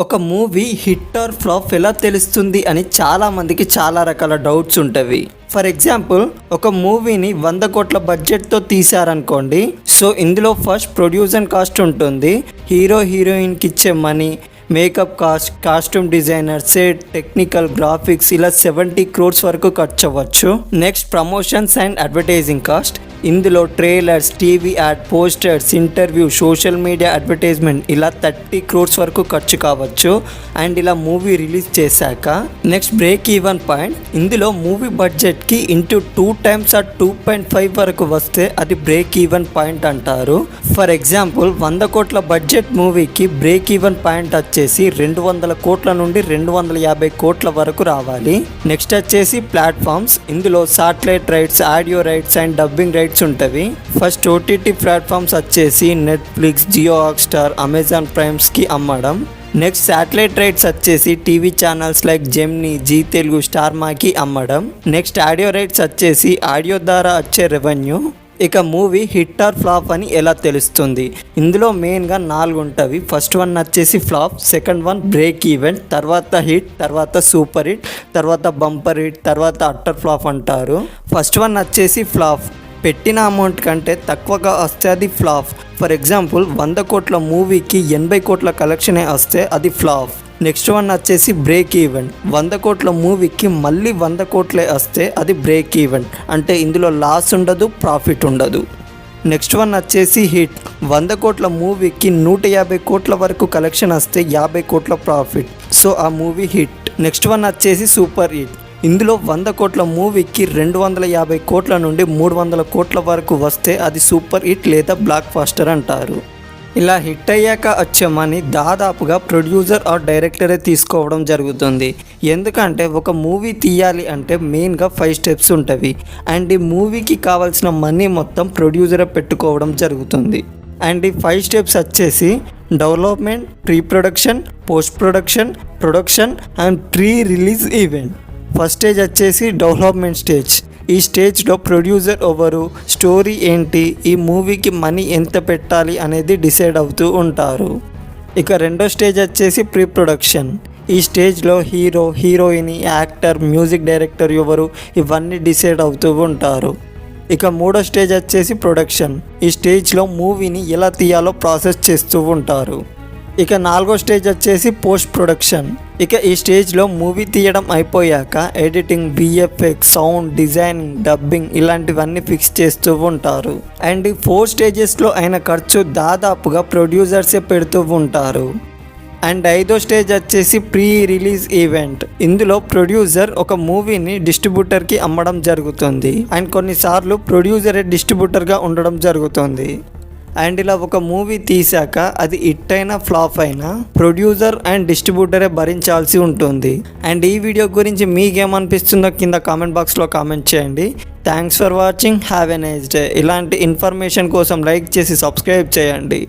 ఒక movie hit or flop ఎలా తెలుస్తుంది అని చాలామందికి చాలా రకాల డౌట్స్ ఉంటవి. ఫర్ ఎగ్జాంపుల్ ఒక మూవీని వంద కోట్ల బడ్జెట్తో తీశారనుకోండి సో ఇందులో ఫస్ట్ ప్రొడ్యూసర్ కాస్ట్ ఉంటుంది హీరో హీరోయిన్కి ఇచ్చే money makeup cost costume designer set technical graphics ఇలా సెవెంటీ క్రోర్స్ వరకు ఖర్చు అవ్వచ్చు next promotions and advertising cost. ఇందులో trailers TV ad posters interview social media advertisement ఇలా థర్టీ క్రోర్స్ వరకు ఖర్చు కావచ్చు. అండ్ ఇలా మూవీ రిలీజ్ చేశాక నెక్స్ట్ బ్రేక్ ఈవెన్ పాయింట్. ఇందులో మూవీ బడ్జెట్కి ఇంటూ టూ టైమ్స్ ఆ టూ పాయింట్ ఫైవ్ వరకు వస్తే అది బ్రేక్ ఈవెన్ పాయింట్ అంటారు. ఫర్ ఎగ్జాంపుల్ వంద కోట్ల బడ్జెట్ మూవీకి బ్రేక్ ఈవెన్ పాయింట్ వచ్చేసి రెండు వందల కోట్ల నుండి రెండు వందల యాభై కోట్ల వరకు రావాలి. నెక్స్ట్ వచ్చేసి ప్లాట్ఫామ్స్. ఇందులో satellite rights audio rights and dubbing rights ఉంటవి. First OTT platforms వచ్చేసి నెట్ఫ్లిక్స్ జియో హాట్స్టార్ అమెజాన్ ప్రైమ్స్కి అమ్మడం. నెక్స్ట్ శాటిలైట్ రైట్స్ వచ్చేసి TV channels like Gemini Zee Telugu star మాకి అమ్మడం. నెక్స్ట్ ఆడియో రైట్స్ వచ్చేసి ఆడియో ద్వారా వచ్చే రెవెన్యూ. ఇక మూవీ హిట్ ఆర్ ఫ్లాప్ అని ఎలా తెలుస్తుంది? ఇందులో మెయిన్గా నాలుగు ఉంటవి ఫస్ట్ వన్ వచ్చేసి flop second one break event తర్వాత హిట్ తర్వాత సూపర్ హిట్ తర్వాత బంపర్ హిట్ తర్వాత అట్టర్ ఫ్లాప్ అంటారు. ఫస్ట్ వన్ వచ్చేసి ఫ్లాప్ పెట్టిన అమౌంట్ కంటే తక్కువగా వస్తే అది ఫ్లాప్ ఫర్ ఎగ్జాంపుల్ వంద కోట్ల మూవీకి ఎనభై కోట్ల కలెక్షనే వస్తే అది ఫ్లాప్ నెక్స్ట్ వన్ వచ్చేసి బ్రేక్ ఈవెంట్ వంద కోట్ల మూవీకి మళ్ళీ వంద కోట్లే వస్తే అది బ్రేక్ ఈవెంట్ అంటే ఇందులో లాస్ ఉండదు ప్రాఫిట్ ఉండదు. నెక్స్ట్ వన్ వచ్చేసి హిట్. వంద కోట్ల మూవీకి నూట యాభై కోట్ల వరకు కలెక్షన్ వస్తే యాభై కోట్ల ప్రాఫిట్. సో ఆ మూవీ హిట్. నెక్స్ట్ వన్ వచ్చేసి సూపర్ హిట్. ఇందులో వంద కోట్ల మూవీకి రెండు వందల యాభై కోట్ల నుండి మూడు వందల కోట్ల వరకు వస్తే అది సూపర్ హిట్ లేదా బ్లాక్ ఫాస్టర్ అంటారు. ఇలా హిట్ అయ్యాక వచ్చే మనీ దాదాపుగా ప్రొడ్యూసర్ ఆర్ డైరెక్టరే తీసుకోవడం జరుగుతుంది. ఎందుకంటే ఒక మూవీ తీయాలి అంటే మెయిన్గా ఫైవ్ స్టెప్స్ ఉంటాయి అండ్ ఈ మూవీకి కావాల్సిన మనీ మొత్తం ప్రొడ్యూసరే పెట్టుకోవడం జరుగుతుంది. అండ్ ఈ ఫైవ్ స్టెప్స్ వచ్చేసి development pre production post production production and pre release event. First stage వచ్చేసి డెవలప్మెంట్ స్టేజ్. ఈ స్టేజ్లో ప్రొడ్యూసర్ ఎవరు స్టోరీ ఏంటి ఈ మూవీకి మనీ ఎంత పెట్టాలి అనేది డిసైడ్ అవుతూ ఉంటారు. ఇక రెండో స్టేజ్ వచ్చేసి ప్రీ ప్రొడక్షన్ ఈ స్టేజ్లో hero heroine actor music director ఎవరు ఇవన్నీ డిసైడ్ అవుతూ ఉంటారు. ఇక మూడో స్టేజ్ వచ్చేసి ప్రొడక్షన్. ఈ స్టేజ్లో మూవీని ఎలా తీయాలో ప్రాసెస్ చేస్తూ ఉంటారు. ఇక నాలుగో స్టేజ్ వచ్చేసి పోస్ట్ ప్రొడక్షన్ ఇక ఈ స్టేజ్లో మూవీ తీయడం అయిపోయాక editing VFX sound designing dubbing ఇలాంటివన్నీ ఫిక్స్ చేస్తూ ఉంటారు. అండ్ ఈ ఫోర్ స్టేజెస్లో అయిన ఖర్చు దాదాపుగా ప్రొడ్యూసర్సే పెడుతూ ఉంటారు. అండ్ ఐదో స్టేజ్ వచ్చేసి ప్రీ రిలీజ్ ఈవెంట్. ఇందులో ప్రొడ్యూసర్ ఒక మూవీని డిస్ట్రిబ్యూటర్కి అమ్మడం జరుగుతుంది. అండ్ కొన్నిసార్లు ప్రొడ్యూసరే డిస్ట్రిబ్యూటర్గా ఉండడం జరుగుతుంది. అండ్ ఇలా ఒక మూవీ తీసాక అది హిట్ అయినా ఫ్లాప్ అయినా ప్రొడ్యూసర్ అండ్ డిస్ట్రిబ్యూటరే భరించాల్సి ఉంటుంది. అండ్ ఈ వీడియో గురించి మీకేమనిపిస్తుందో కింద కామెంట్ బాక్స్లో కామెంట్ చేయండి. Thanks for watching. Have a nice day. ఇలాంటి ఇన్ఫర్మేషన్ కోసం లైక్ చేసి సబ్స్క్రైబ్ చేయండి.